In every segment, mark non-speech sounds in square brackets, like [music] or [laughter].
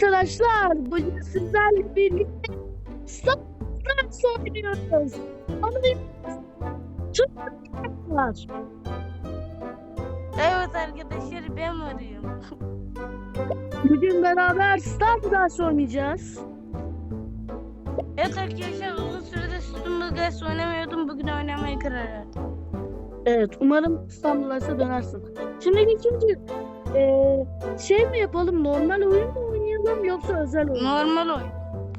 Arkadaşlar bugün sizlerle birlikte Satranç oynuyoruz. Var. Evet arkadaşlar ben varıyorum. [laughs] Bugün beraber Satranç oynayacağız. Evet arkadaşlar uzun süredir Gaz oynamıyordum. Bugün oynamaya karar verdim. Evet umarım İstanbul'a dönersin. Şimdi ilk önce eee, şey mi yapalım normal oyun mu oynayalım yoksa özel oyun? Normal oyun.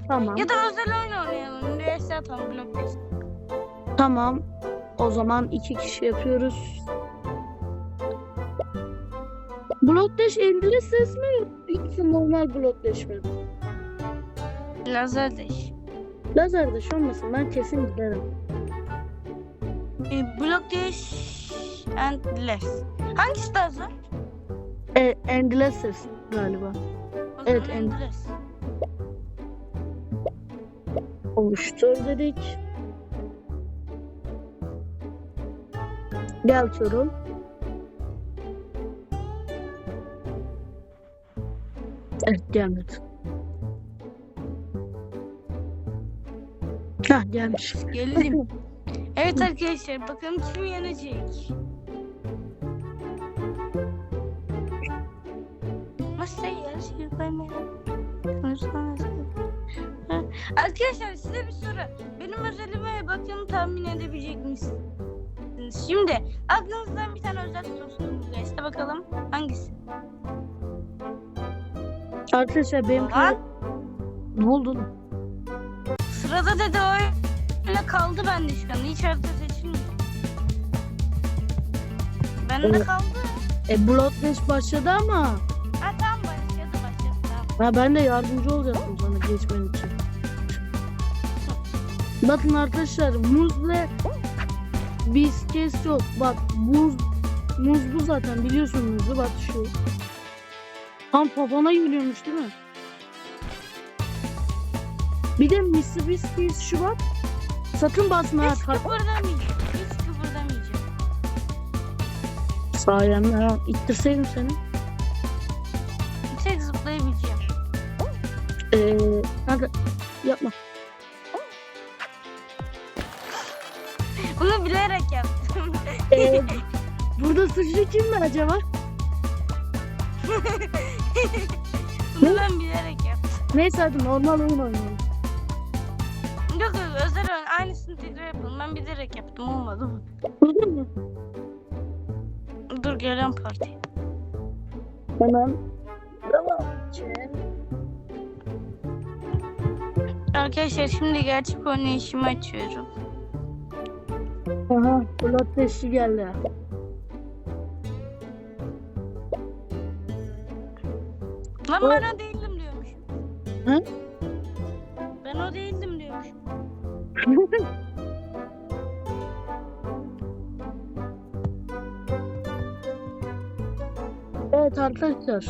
Tamam. Ya da özel oyun oynayalım. Üniversite atalım blok. Tamam. O zaman iki kişi yapıyoruz. Blok Dash endless ses mi yoksa normal Blok Dash mi? Lazer Dash olmasın ben kesin giderim. E, blok deş and less. Hangisi daha zor? E, endless ses galiba. Evet, less. Oluştur dedik. Gel Tuğrul. Evet gelmedi. Hah gelmiş. Gelelim. [laughs] evet arkadaşlar bakalım kim yenecek. Arkadaşlar size bir soru. Benim özelime bakın tahmin edebilecek misiniz? Şimdi aklınızdan bir tane özel tutun. İşte bakalım hangisi? Arkadaşlar benim Lan ne oldu? sırada dedi o öyle kaldı bende şu an. Hiç harita seçilmiyor. Bende Evet. kaldı. E Bloodless başladı ama. Ha ben de yardımcı olacaktım sana geçmen için. Bakın arkadaşlar muz ve biskes yok. Bak buz muz bu zaten biliyorsun muzu bak şu. Tam popona geliyormuş değil mi? Bir de Mr. Biskes şu bak. Sakın basma. Hiç kıpırdamayacağım. Hiç kıpırdamayacağım. Sayemde ha. İttirseydim seni. Hadi yapma. Bunu bilerek yaptım. Ee, burada suçlu kim mi acaba? Bunu ben bilerek yaptım. Neyse hadi normal oyun oynayalım. Yok özel oyun. Aynısını tekrar yapalım. Ben bilerek yaptım. Olmadı mu? Dur gelen parti. Hemen. Arkadaşlar şimdi gerçek oynayışımı açıyorum. Aha, Bulat Teşri geldi. Lan ben o değildim diyormuş. Hı? Ben o değildim diyormuş. [laughs] evet arkadaşlar.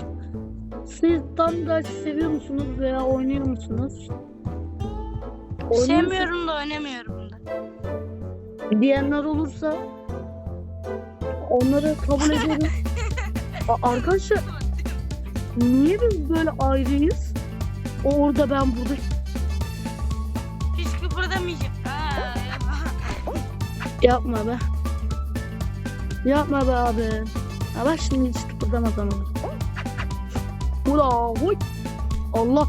Siz tam gaz seviyor musunuz veya oynuyor musunuz? Oynuyorsa- Sevmiyorum da oynamıyorum da. diyenler olursa onları kabul [laughs] ediyorum. A- arkadaşlar niye biz böyle ayrıyız? O orada ben burada. Hiç kıpırdamayacağım. Aa, yapma. Be. Yapma be abi. Ya bak şimdi hiç kıpırdamadan olur. Ula huy. Allah.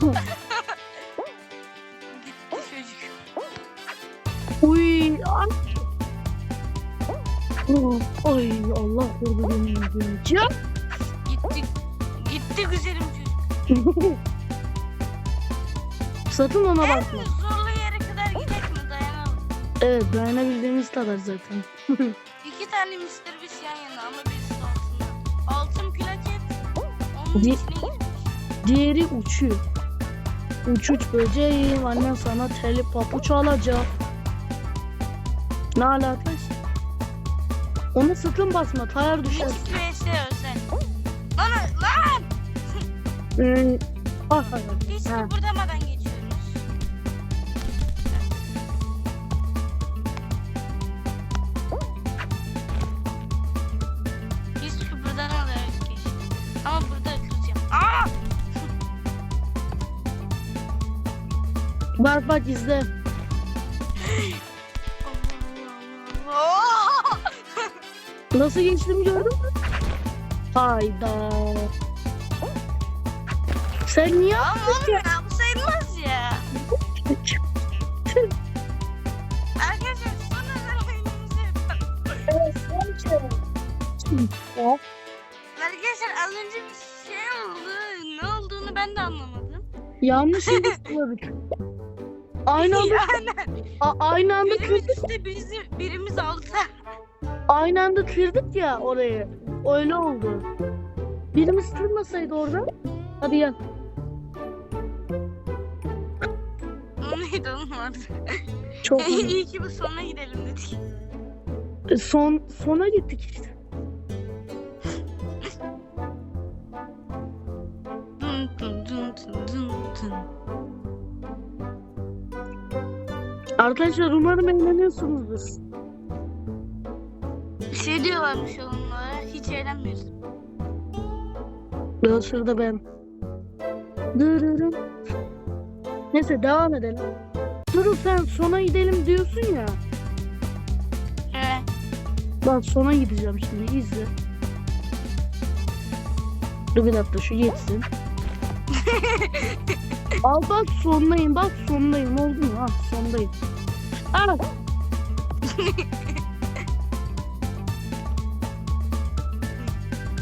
Gitti Ay Allah korudu beni. Ya. Gitti. Gitti güzelim çocuk. Sakın ona En bakma. zorlu yere kadar gidelim mi dayanalım. Evet dayanabildiğimiz kadar zaten. İki tane Mr. Beast yan yana ama birisi altında. Altın plaket onun Di- içine girmiş. Diğeri uçuyor. Uç uç böceğim. Annen sana teli papuç alacak. Ne alakası? Ona sakın basma. Tayar düşer. Mitik vs özel. Lan lan Hmm. Ah, ah, Ha. kıpırdamadan Bak bak izle. [laughs] Nasıl geçtim gördün mü? Hayda. Sen niye Ama oğlum ya bu sayılmaz ya. Arkadaşlar son özel oyunumuzu yapalım. Arkadaşlar az önce bir şey oldu. Ne olduğunu ben de anlamadım. Yanlış yapıyorduk. [laughs] Aynı [laughs] anda, a- aynı anda Birimiz kırdık, üstte birisi, birimiz altta. aynı anda kırdık ya orayı. Öyle oldu. Birimiz kırmasaydı orada. Hadi gel. O neydi oğlum adı? Çok [laughs] iyi. Ki bu sona gidelim dedik. Son sona gittik işte. Dun dun dun dun dun dun. Arkadaşlar umarım eğleniyorsunuzdur. Bir şey diyorlarmış onlara. Hiç eğlenmiyoruz. Daha sırada ben. Dırırım. Neyse devam edelim. Durun sen sona gidelim diyorsun ya. Evet. Bak sona gideceğim şimdi izle. Dur bir dakika şu yetsin. [laughs] Al bak sondayım bak sondayım oldu mu? Ha sondayım. Al.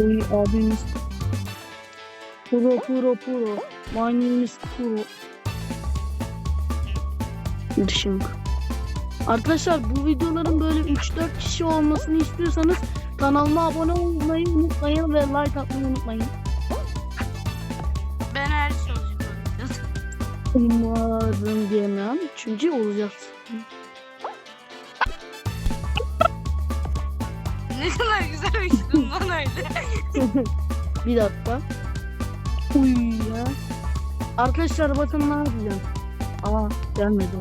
Uy abimiz. Puro puro puro. İs Puro. Dışım. Arkadaşlar bu videoların böyle 3-4 kişi olmasını istiyorsanız kanalıma abone olmayı unutmayın ve like atmayı unutmayın. Ben her şey olacak o videoda. Umarım diyemem çünkü olacaksın. Ne kadar güzel uçtun lan öyle. [laughs] bir dakika. Uy ya. Arkadaşlar bakın ne yapacağım. Aa gelmedi.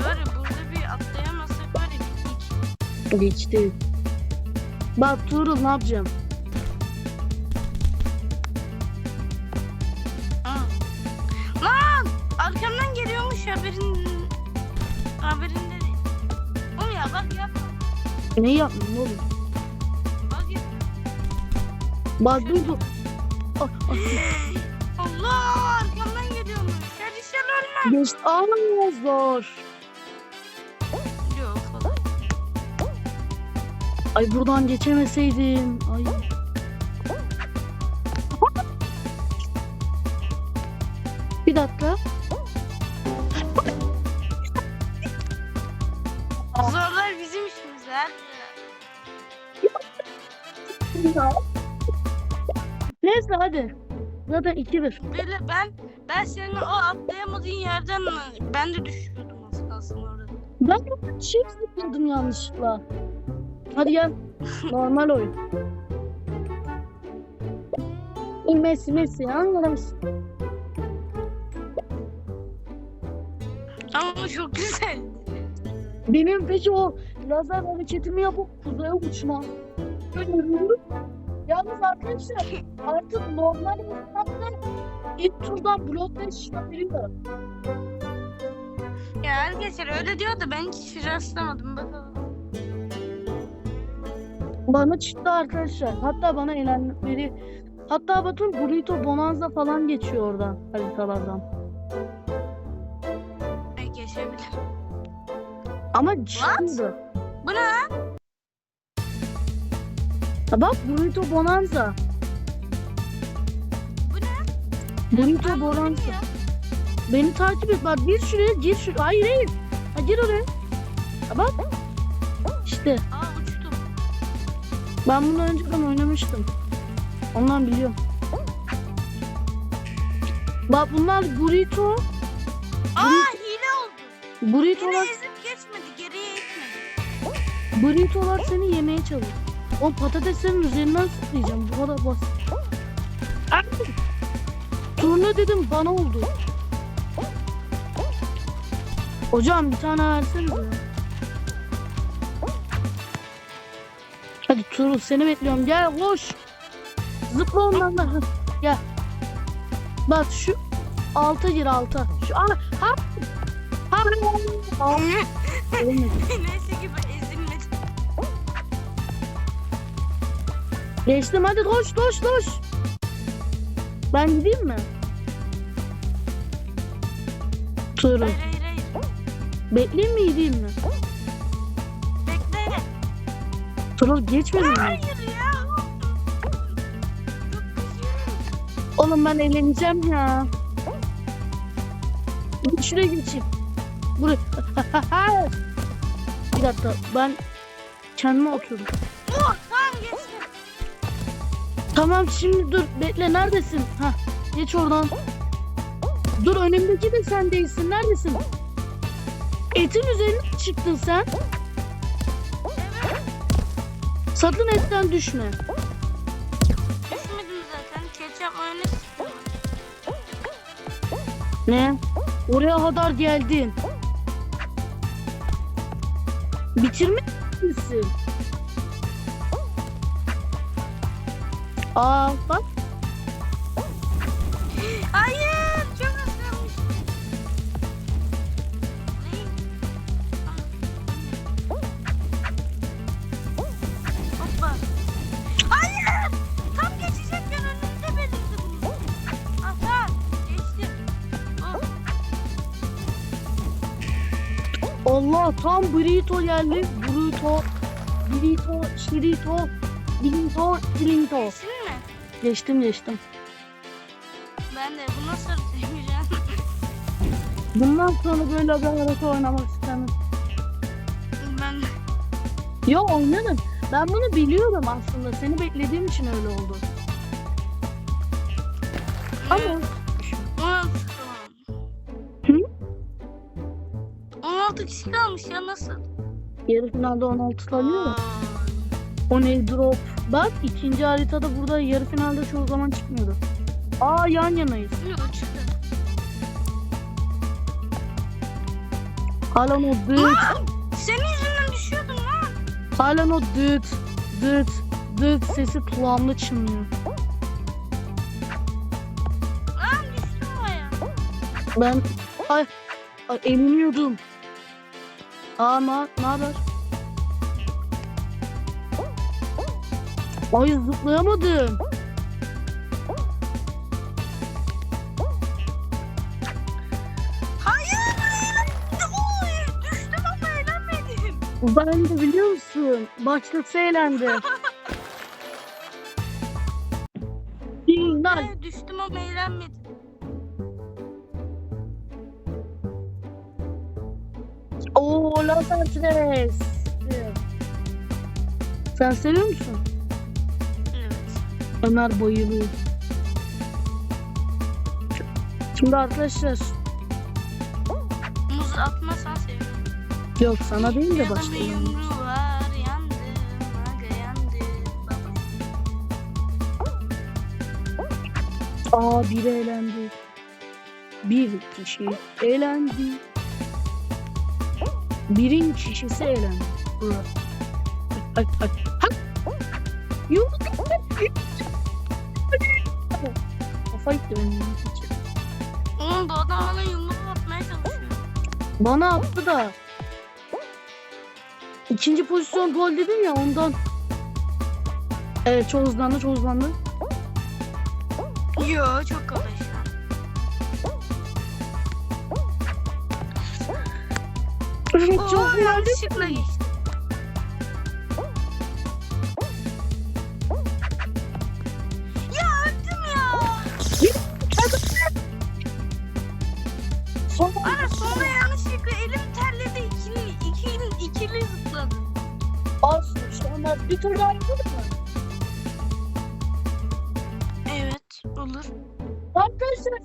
Var ya burada bir atlayamazsak var ya bittik. Geçti. Bak Tuğrul ne yapacağım? Ne yapmayayım oğlum? Bak dur dur. Ah, ah, Allah arkamdan geliyormuş. Hadi sen ölme. Geçti. Aa zor. Yok. Ay buradan geçemeseydim. Ay. Her. Neyse hadi. Zaten 2-1. Böyle ben ben senin o atlayamadığın yerden ben de düşüyordum aslında, orada. Ben çift zıpladım yanlışlıkla. Hadi gel. [laughs] Normal oyun. Messi Messi anlarız. Ama çok güzel. Benim peki o lazer hareketimi yapıp uzaya uçma. Yalnız arkadaşlar artık normal hesapta ilk turdan blok 5 çıkabiliyor. Ya arkadaşlar öyle diyor da ben hiç rastlamadım bakalım. Bana çıktı arkadaşlar. Hatta bana eğlenmeleri Hatta bakın Burrito Bonanza falan geçiyor oradan haritalardan. Geçebilir. Ama çıkıyordu. Bu ne lan? Ha bak Burrito Bonanza. Bu ne? Burrito Bonanza. Beni takip et. Bak gir şuraya gir şuraya. Hayır hayır. Ha, gir oraya. Ha, bak. İşte Aa uçtum. ben bunu önceden oynamıştım. Ondan biliyorum. Bak bunlar burrito. Aa hile oldu. Burritolar, Yine burritolar seni yemeye çalışıyor. O patateslerin üzerinden sıklayacağım. Bu kadar basit. Turna dedim bana oldu. Hocam bir tane versenize. Hadi Tuğrul seni bekliyorum. Gel koş. Zıpla ondan da. Gel. Bak şu alta gir alta. Şu ana. Ha. Ha. ha. [laughs] Olmadı. Neyse ki Geçtim hadi koş koş koş. Ben gideyim mi? Turu. Hayır hayır hayır. Bekleyeyim mi gideyim mi? Bekle. Turu geçmedin mi? Hayır ya. Oğlum ben eğleneceğim ya. Şuraya geçeyim. Buraya. [laughs] Bir dakika ben kendime oturdum. Tamam şimdi dur bekle neredesin? Ha geç oradan. Dur önümdeki de sen değilsin. Neredesin? Etin üzerine çıktın sen? Evet. Sakın etten düşme. Düşmedim zaten. Ketçap mayonez. Ne? Oraya kadar geldin. Bitirmiş misin? Aa bak. Hayır. Çok ıslanmış. Hoppa. Hayır. Tam geçecekken önümde belirdi bunu. Ah tamam. Geçtim. Oh. Allah tam burrito geldi. Burrito, burrito, şirito, bilinto, bilinto. Geçtim geçtim. Ben de bu nasıl öteceğim? Bundan sonra böyle bir harita oynamak istemem. Ben. Yo oynarım. Ben bunu biliyorum aslında. Seni beklediğim için öyle oldu. Ama 16 Hı? 16 kişi kalmış ya nasıl? yarı finalde 16 tanıyor. Aa, O ne drop. Bak ikinci haritada burada yarı finalde çoğu zaman çıkmıyordu. Aa yan yanayız. Şimdi uçtu. Hala o dıt. Senin yüzünden düşüyordum lan. Hala o dıt. Dıt. Dıt sesi kulağımda çınlıyor. Lan düştüm oraya. Ben ay, ay eminiyordum. Ama ne haber? Ay zıplayamadım. Hayır. Oy, düştüm ama eğlenmedim. Ben de biliyor musun? Başkası eğlendi. [laughs] Final. Hayır, düştüm ama eğlenmedim. Oo Los Angeles. Sen seviyor musun? Ömer bayılıyor. Şimdi arkadaşlar Muz atmasan sevinirim. yok sana değil de bir. Baba. Aa biri eğlendi. Bir kişi eğlendi. Birin kişisi eğlendi. Bura. Ay ay ay. Ha! Yumruk. Benim. Oğlum bu adam bana yumruk atmaya çalışıyor. Bana attı da. İkinci pozisyon gol dedim ya ondan. Evet çok hızlandı çok hızlandı. Yo çok kolay şu an. [laughs] çok Oo, hızlandı. yanlışlıkla geçtim. Sonra bir tur daha yapalım mı? Evet olur. Arkadaşlar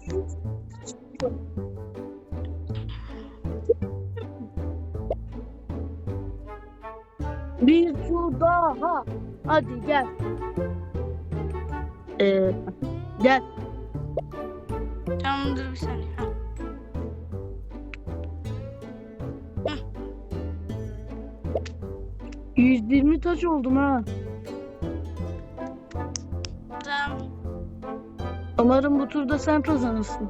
Bir tur daha. Hadi gel. Ee, gel. Tamam dur bir saniye. 120 taş oldum ha. Tamam. Umarım bu turda sen kazanırsın.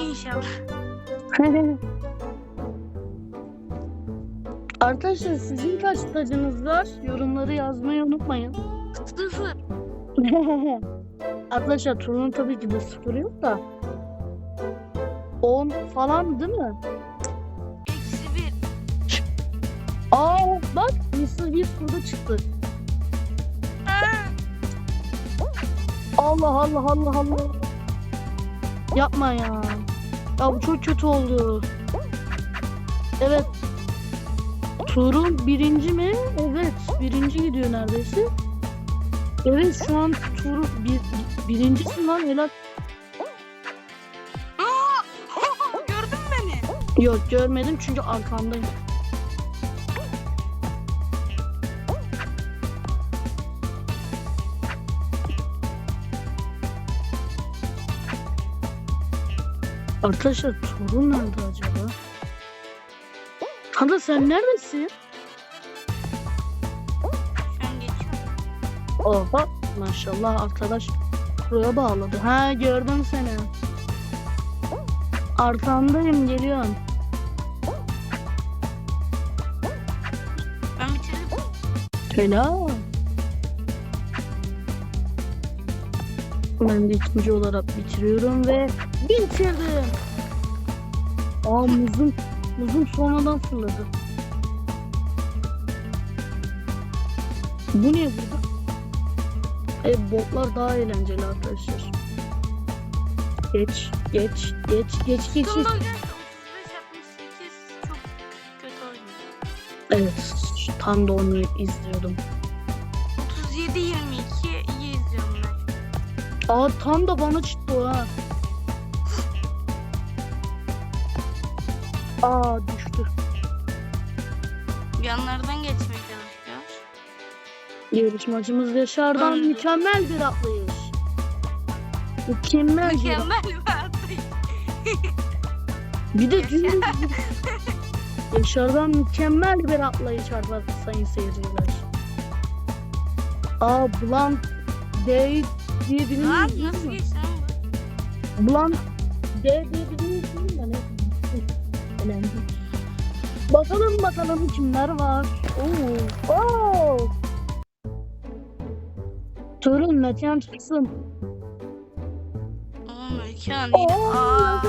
İnşallah. [laughs] Arkadaşlar sizin kaç tacınız var? Yorumları yazmayı unutmayın. Sıfır. [laughs] Arkadaşlar turun tabii ki de sıfır yok da. 10 falan değil mi? Aa bak Mr. Beast burada çıktı. Allah Allah Allah Allah. Yapma ya. Ya bu çok kötü oldu. Evet. Turun birinci mi? Evet. Birinci gidiyor neredeyse. Evet şu an turu bir, birincisin lan helal. [laughs] Gördün mü beni? Yok görmedim çünkü arkandayım. Arkadaşlar torun nerede acaba? Kanka sen neredesin? Oha maşallah arkadaş buraya bağladı. Ha gördüm seni. Arkandayım geliyorum. Ben bitirdim. Helal. Ben de ikinci olarak bitiriyorum ve bitirdim. Aa muzum, muzum sonradan fırladı. Bu ne burada? E botlar daha eğlenceli arkadaşlar. Geç, geç, geç, geç, geç. Geç. bölgesi 35 68 çok kötü oynuyor. Evet, tam da onu izliyordum. 37 22 iyi izliyorum ben. Aa tam da bana çıktı ha. Aa düştü. Yanlardan geçmeye çalışıyor. Yarışmacımız Yaşar'dan Öldü. mükemmel bir atlayış. Mükemmel bir Mükemmel bir atlayış. Bir de dümdüz bir- Yaşar'dan mükemmel bir atlayış var sayın seyirciler. Aa Blanc D diye birini Lan nasıl geçti lan bu? Blanc D diye birini izledin mi? Ne? Önemli. Bakalım bakalım kimler var. Oo. Oo. Turun Metehan çıksın. Mekan Oo, iyi. Aa.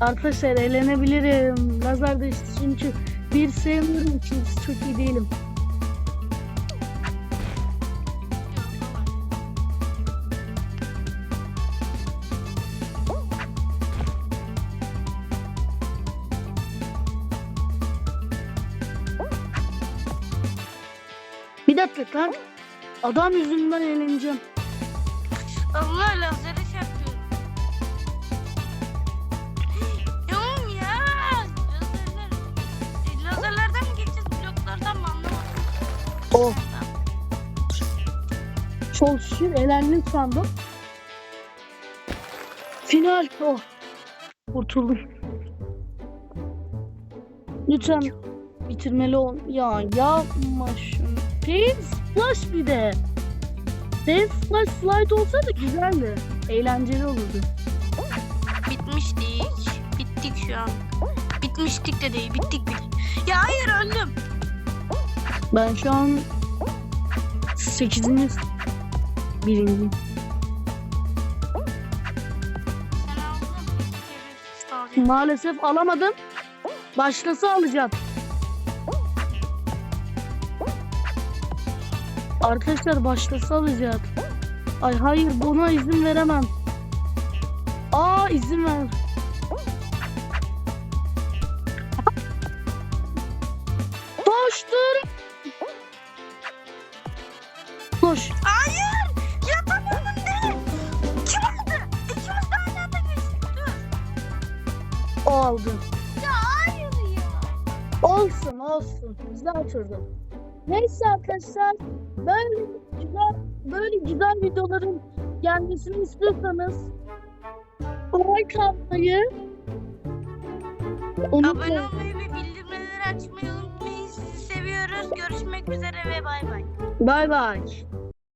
Arkadaşlar eğlenebilirim. Lazer de çünkü bir sevmiyorum ikincisi çok iyi değilim. Dakika lan. Adam yüzünden eğleneceğim. Allah lazere çarpıyorum. Ya oğlum ya. Lazerler. E, lazerlerden mi geçeceğiz bloklardan mı anlamadım. Oh. Çok şükür elendim sandım. Final. Oh. Kurtuldum. Lütfen bitirmeli ol. Ya yapma şunu. Pain Splash bir de. Pain Splash Slide olsaydı güzeldi. Eğlenceli olurdu. Bitmiştik. Bittik şu an. Bitmiştik de değil. Bittik bile. Ya hayır öldüm. Ben şu an 8. birinci. Maalesef alamadım. Başkası alacak. Arkadaşlar başkası alacak. Ay hayır buna izin veremem. Aa izin ver. Koştur. Koş. Hayır. Yapamadım de. Kim aldı? İkimiz de aynı anda geçtik. Dur. O aldı. Ya hayır ya. Olsun olsun. Güzel oturdum. Neyse arkadaşlar böyle güzel böyle güzel videoların gelmesini istiyorsanız like atmayı Abone unutmayın. olmayı ve bildirimleri açmayı unutmayın. Sizi seviyoruz. Görüşmek üzere ve bay bay. Bay bay.